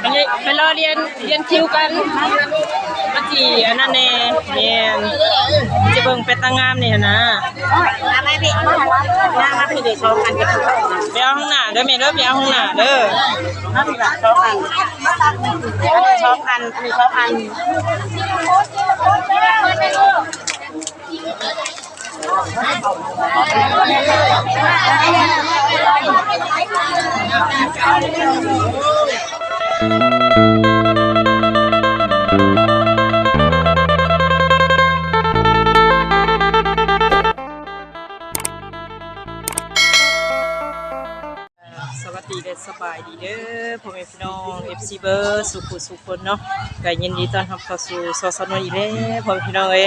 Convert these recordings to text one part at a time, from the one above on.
ไปเลยไปรอเรียนเรียนคิวกันมาจีอันนั้นแน่แม่นจะเบิ่งเป็นตางามเนี่หั่นะมาไหมพี่มามาพี่เด็กชอบกันกับเขาไปเอาข้างหน้าเด้อแม่เด้อไปเอาข้างหน้าเด้อมาพี่ละชอบกันอันนี้ชอบกันอันนี้ชอบกัน ส อง FC เบอร์สุขุสุขคนเนาะก็ยินดีต้อนรับเข้าสู่ซอสนวนอีกแล้วพ่อแม่พี่น้องเอ้ย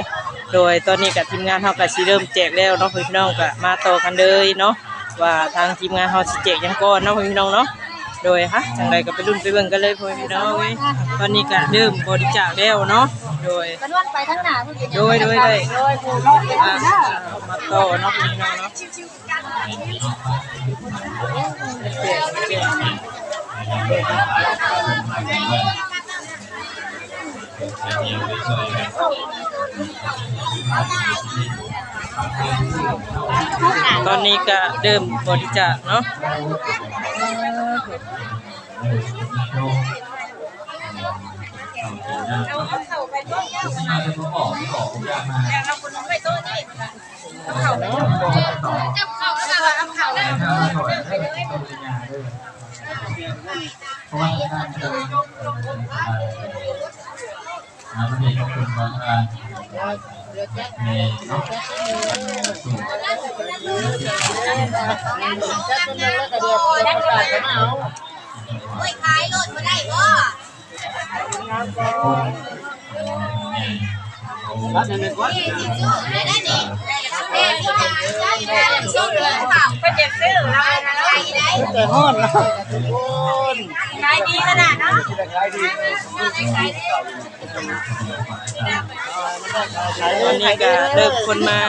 โดยตอนนี้กับทีมงานเฮาก็สิเริ่มแจกแล้วเนาะพ่อแม่พี่น้องก็มาต่อกันเลยเนาะว่าทางทีมงานเฮาสิแจกหยังก่อนเนาะพ่อแม่พี่น้องเนาะโดยฮะจังไดก็ไปรุ่นไปเบิ่งกันเลยพ่อแม่พี่น้องเอ้ยตอนนี้ก็เริ่มบริจาคแล้วเนาะโดยกันวันไปทั้งหน้าพี่โดยโดยเลยโดยผู้รอดไปอะทั้งหน้ามาต่อเนาะพี่น้องเนาะ เปลี่ยนเปลี่ยนตอนนี้ก็เริ่มบริจาคเนาะเพราะว่าท่านจะน้ำมันเด็กของคุณว่าในเนาะไม่ขาย รถมาได้ก็คนรักในวัดได้ได้นี่แม่ที่ทำได้ได้ช่วงนี้ค่ะ ก็เจ็บซื้อเราได้ได้แต่ห้อนนะขายดีขนาดเนาะตอนนี้ก็เริ่มคนมา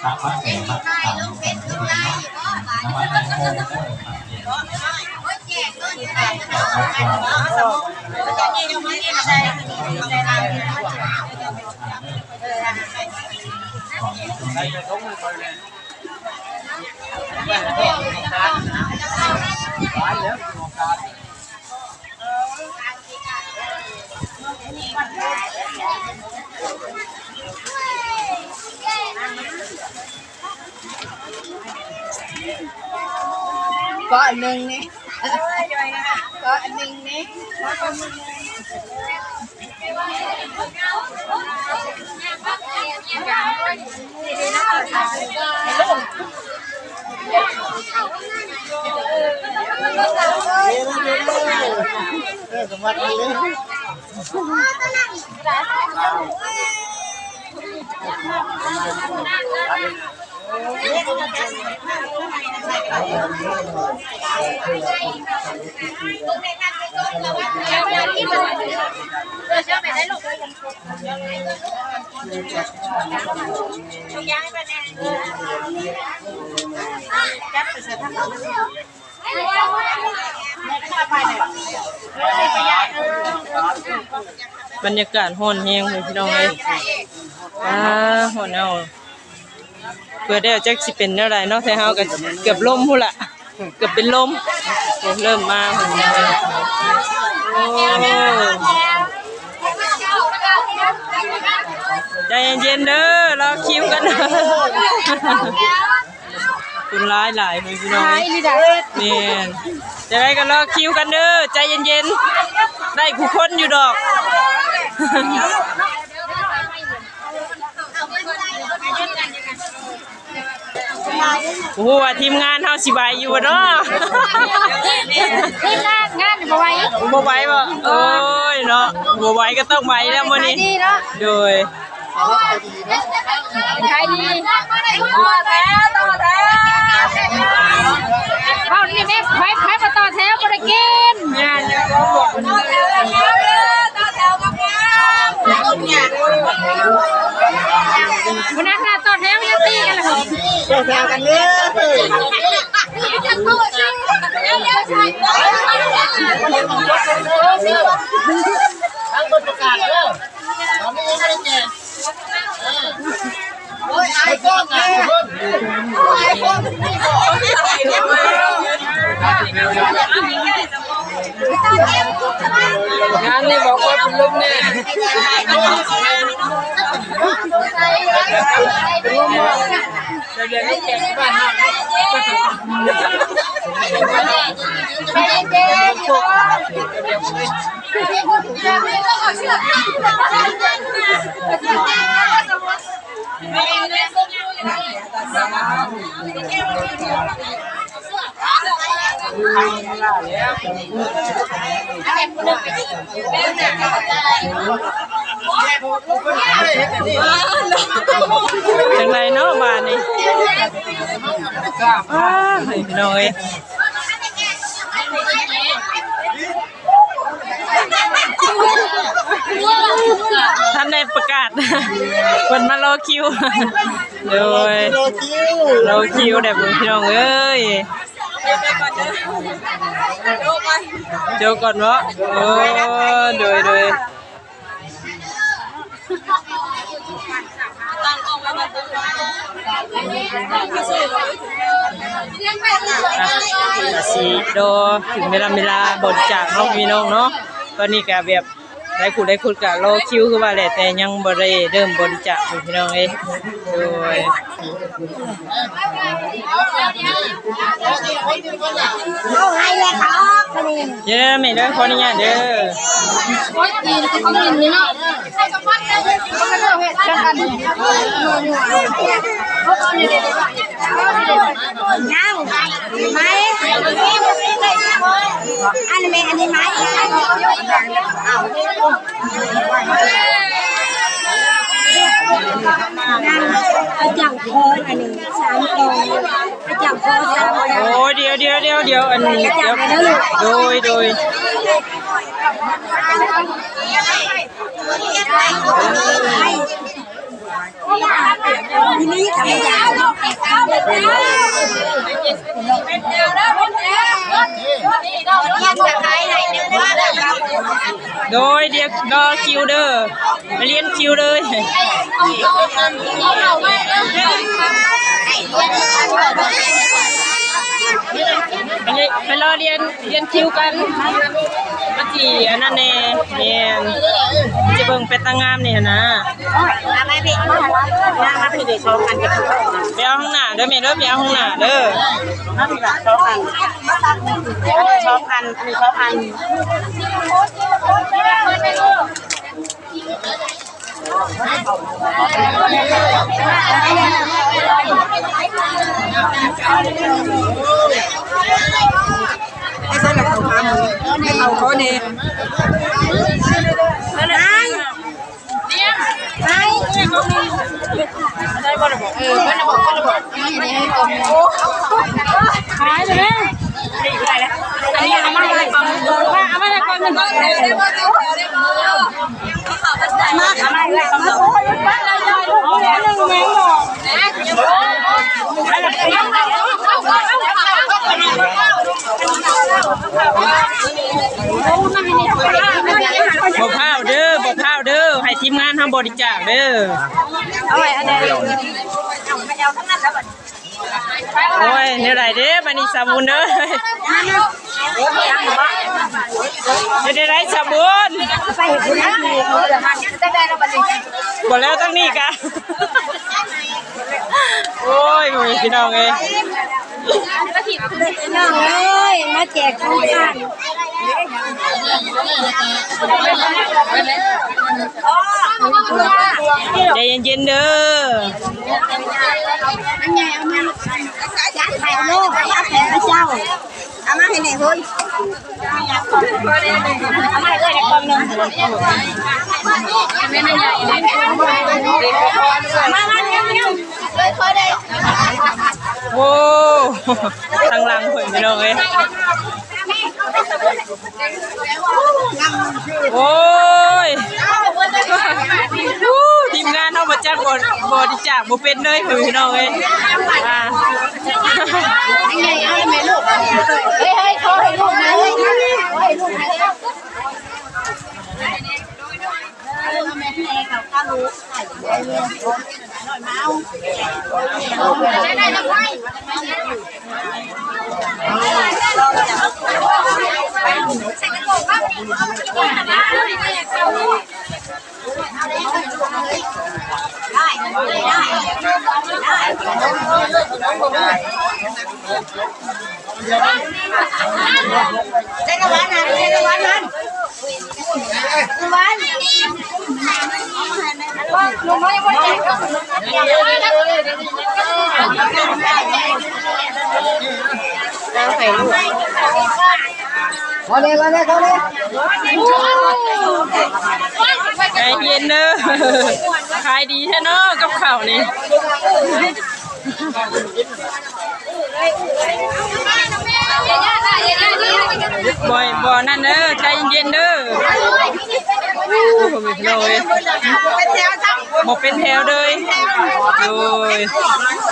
โอ้ก็คือมีเข้าป่าไม่ใช่ตาพัดแต่พัดตามน้ำมันโค้งได้ครับก็อันหนึ่งนี่ก็อันห นึ่งนี่เออสมบัติเลย บรรยากาศห้อนแห้งเลยพี่น้องเลยอ่าห้อนเอา เพื่อได้จักสิเป็นอะไรเนาะแต่เฮาก็เกือบล่มพุ่นละเกือบเป็นลมเริ่มมาโอ้ใจเย็นๆเด้อรอคิวกันเด้อคุณร้ายหลายเลยพี่น้องเอ้ยนี่จะได้กันรอคิวกันเด้อใจเย็นๆได้ผู้คนอยู่ดอก โอ้โหวทีมงานเฮาสิบายอยู่บ่เนาะทีมงานงานบ่ไหวบ่ไหวบ่เอ้ยเนาะบ่ไหวก็ต้องไหวแล้วมื้นี้ดีนะโดยใครดีต่อแถวต่อแถวเอานี่แม่ไผไผมาต่อแถวบ่ได้กินงานต่อวต่อแถวกับงานวันนั้นน่ะต่อแถวยังตีกันเลย ดี๋ยวใช่ทั้งคนประกาศเด้อตอนนี้ยังไม่ได้แจกโอ้ยไอ้ก้อนไอ้ก้อนไอ้ก้อนงา นนี่บอกว่าเป็นลมแน่ จังไรเนาะบ้านนี่อ้าให้พี่น้องเอ้ยท่านได้ประกาศคนมารอคิว โดยโลคิวรอคิวแบบพี่น้องเอ้ย เจอก่อนวะโอ้โดยโดยสีโดถึงเวลาเวลาบริจาคเนาะพี่น้องเนาะตอนนี้ก็แบบ ได้คุณได้คุณก็รอคิวคือว่าแหละแต่ยังบ่ได้เริ่มบริจาคอยู่พี่น้องเอ้โดยเอาไงเลยค่ะคนนเดี๋ยวแม่เด้อขออนุญาตเด้อโอ้ยดีก็ต้องยินนี่เนาะใช่กับพัดเลยก็ไม่ต้องเฮ็ดกันกันเขาตอนนี้เลยยังไหมอันนี้อันนี้ไมอาจังโคนอันนี้สามตองอาจังโคนสาม ตองโอ้ยเดี๋ยวเดี๋ยวเดี๋ยวเดี๋ยวอันนี้ โดยเดียรอคิวเด้อมาเรียนคิวเลยเลย ไปรอเรียนเรียนคิวกันมาจีอันนั้นแน่เนี่ยจะเบิ่งเป็นตางามเนี่ยนะมาไหมพี่มามาพี่เดี๋ยวชว์กันกับทุกคนไปเอาห้องหน้าเด้อแม่เด้อไปเอาห้องหน้าเด้อมาพี่ละโชว์กันอันนี้โชว์พันอันนี้ชว์พันม่ใช่กัน ยขายไปเลยอันนี้เอามาเลยเอามาเอามาเลยก่อนมันก็ได้มาเอามาเลยเอามาโอ้ยบ้านเราใหญ่โอ้ยหนึ่งแมงหรอ บ่พร้าวเด้อบ่พร้าวเด้อให้ทีมงานทำ บริจาคเด้อเอาไว้อันเดียวโอ้ยเดี๋ยวไหนเด้อบัดนี้สาบุญเด้อเดี๋ยวได้สาบุญไปเห็นคุณนาทีเขาเดี๋ยวมันจะได้เราบันทึกบ่แล้วตั้งนี้กะโอ้ยโอ้ยพี่น้องเอ้ยน้องเอ้ยมาแจกของขวัญใจเย็น ๆเด้ออันใหญ่เอามาจัดไข่โลกจัดไข่พระเจ้า เอามาให้ไหนเฮ้ยเอามากล่องนึงไม่ใหญ่เลยมามาเร็วเร็วเลยคอยได้โอ้ทางหลังเพิ่นพี่น้องเอ้ยทีมงานเฮาบ่จักบ่บริจาคบ่เป็นเลยพี่น้องเอ้ยอ่ายังไงเอาได้ไหมลูกเฮ้ยเฮ้ยขอให้ลูกนะเฮ้ยขอให้ลูกนะเขาข้าลูกได้เลย หน่อยเมาได้ไนนั้นไข่ลูกมาเลยมาเลยเขาเลยใจเย็นเด้อขายดีแท้เนาะกับข้าวนี่ บ่อยบ่อนั่นเด้อใจเย็นๆเด้ออู้ผมเป็นโลยบ่เป็นแถวเลยโดย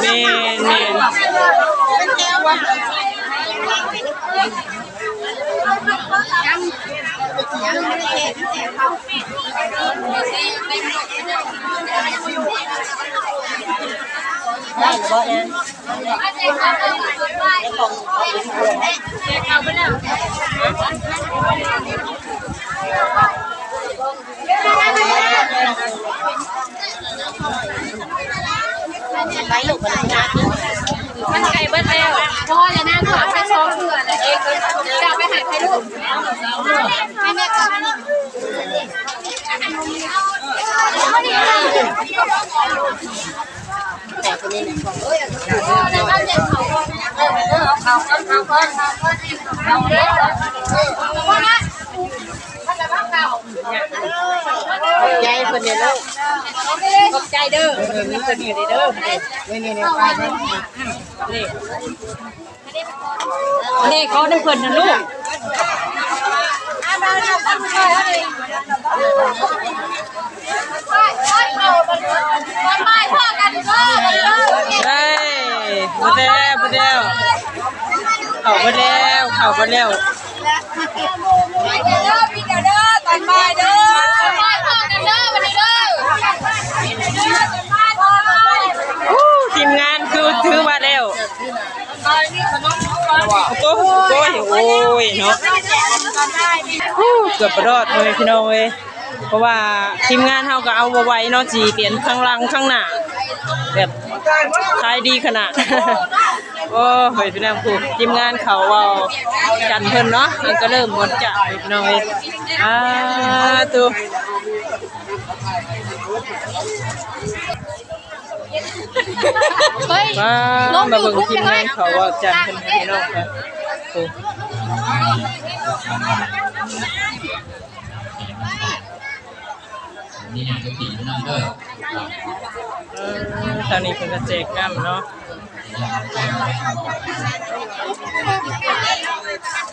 แม่นแม่น ไปลูกเหมันไก่เบิ้ลแล้วพ่อจะนั่งขอไปซ้อมเผื่อเลยเองจะไปหาใครลูกให้แม่ก่อน แต่คนนี้เนี่ยเอ้ยเอาเจ็บเขาเออเออเอาเขาเอาเขาเอเอาเด็กพ่อนะมันจะพักเก่าใจเพิ่นเด้อใจเนี่ยเด้อนี่นี่นี่ไปไปนี่เขาได้เพิ่นนะลูก ฮ้ยบ่แล้วบ่แล้วเข้าบ่แล้วเข้าบ่แล้วอู้ทีมงานคือถือมาแล้วโอ้โหโอ้ยโอ้ยเนาะอู้เกือบรอดเลยพี่น้องเว้ยเพราะว่าทีมงานเฮาก็เอาบ่ไหวเนาะจีเปลี่ยนข้างหลังข้างหน้า แบบขายดีขนาด โอ้เฮ้ยพี่น้องผู้ทีมงานเขาเว้ากันเพิ่นเนาะมันก็เริ่มหมดจะพี่น้องเว้ยอ่าตัวเฮ้ยมามาเบิ่งทีมงานเขาเว่าจันเพิ่นให้พี่น้องค่ะโอ้ นี่ยังจะตีนั่นเด้อเออตอนนี้เพิ่นก็แจกน้ำเนาะ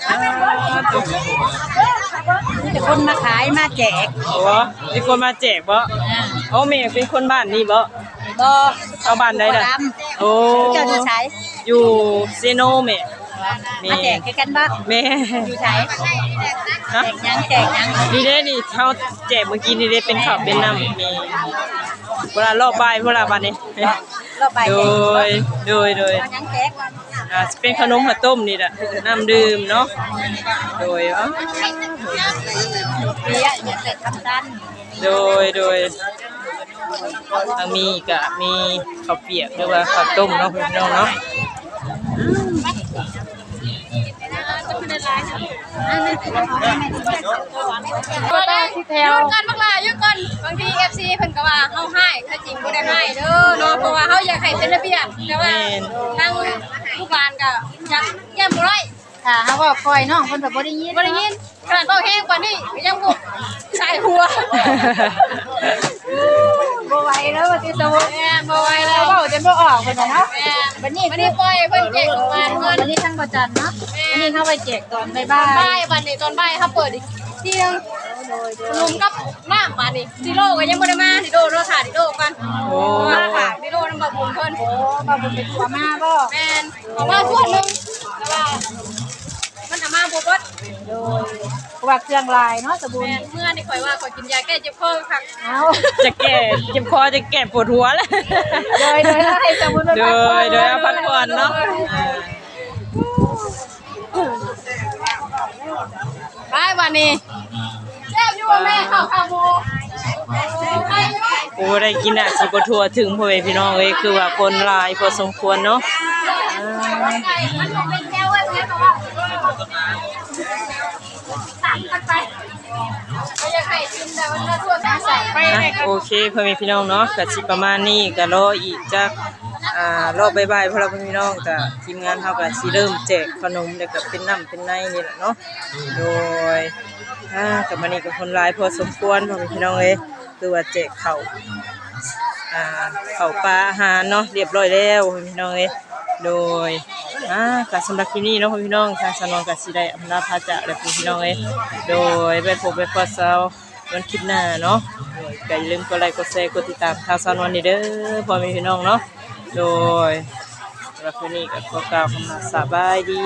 อ่าตัวมีคนมาขายมาแจกโอ้มีคนมาแจกบ่โอ้แม่เป็นคนบ้านนี้บ่บอเอาบ้านใดล่ะโอ้เจ้าอยู่ใช้อยู่เซโนแม่ มาแจกกันบ้างแม่อยู่ใช้ฮะแจกยังแจกยังนี่เด้นี่เฮาแจกเมื่อกี้นี่เด้เป็นข้าวเป็นน้ำมีเวลารอบบ่ายเวลาบัดนี้เราไปโดแจกยโดยโดยยังแจกอ่าสิเป็นขนมข้าวต้มนี่แหละน้ำดื่มเนาะโดยอ๋อเรียกเสร็จทำสั้นโดยโดยทางมีก็มีข้าวเปียกหรือว่าข้าวต้มเนาะพี่น้องเนาะก็ได้ ที่แถวยุดก่อนบักลายุดก่อนบางที FC เพิ่นก็ว่าเฮาให้ถ้าจริงบ่ได้ให้เด้อเนาะเพราะว่าเฮาอยากให้เป็นระเบียบแต่ว่าทางลูกานก็ยากแก้มบ่ได้ค่ะเขาบอกคอยน้องคนแบบบ่ได้ยินบ่ได้ยินขนาดเบาแห้งกว่านี้ยังบ่ใส่หัว ไหวแล้วว่าสิโตแม่บ่ไหวแล้เขาวเว้าจนบ่ออกเพิ่นน่ะเนาะแม่บัดนี้วันนี้ปล่อยเพิ่นแจกโรงงานเงินบัดนี้ทั้งประจันเนาะอันนี้เข้าไปแจกตอนบ่ายบ่ายวันนี้ตอนบ่ายเขาเปิดอีกทีนึงๆรวมกับน้ำมานี่ดิโลก็ยังบ่ได้มาดิโลรอถ่าดิโลกันโอ้เพราะว่าค่ะดิโลน้ำบะบุญเพิ่นบ่บุญเป็นตัวมาบ่แม่นเอามาส่วนหนึงแต่ว่ามันเอามา บ่เบิดโดยเพราะว่าเครื่องลายเนาะสบู่แม่นเมื่อนี่ข่อยว่าข่อยกินยาแก้เจ็บคอคักเอาจะแก่เจ็บคอจะแก่ปวดหัวแล้วโดยโดยให้สบู่โดยโดยเอาพักผ่อนเนาะอ่าไปวันนี้แซ่บอยู่ว่าแม่ข้าวขาหมูไปอยู่โอ้ได้กินอะสิบทัวถึงพ่อแม่พี่น้องเอ้ยคือว่าคนหลายพอสมควรเนาะ นะโอเคพ่อแม่พี่น้องเนาะก็สิประมาณนี้ก็รออีกจักอ่ารอบบ่ายๆพวกเราพ่อแม่พี่น้องก็ทีมงานเฮาก็สิเริ่มแจกขนมแล้วก็เป็นน้ำเป็นในนี่แหละเนาะโดยอ่ากับมันนี่ก็คนหลายพอสมควรพ่อแม่พี่น้องเอ้ยคือว่าแจกข้าวอ่าข้าปลาอาหารเนาะเรียบร้อยแล้วพ่อแม่พี่น้องเอ้ยโดยอ่าก็สำหรับที่นี่เนาะพ่อพี่น้องทางสนองก็สิได้อำลาพาจากแล้วพ่อพี่น้องเอ้ยโดยไปพบไปพอเซา วันคลิปหน้าเนาะโดยก็อย่าลืมกดไลค์กดแชร์กดติดตามทางซานวันนี้เด้อพ่อแม่พี่น้องเนาะโดยรับคืนนี้ก็ขอกล่าวคำสาสบายดี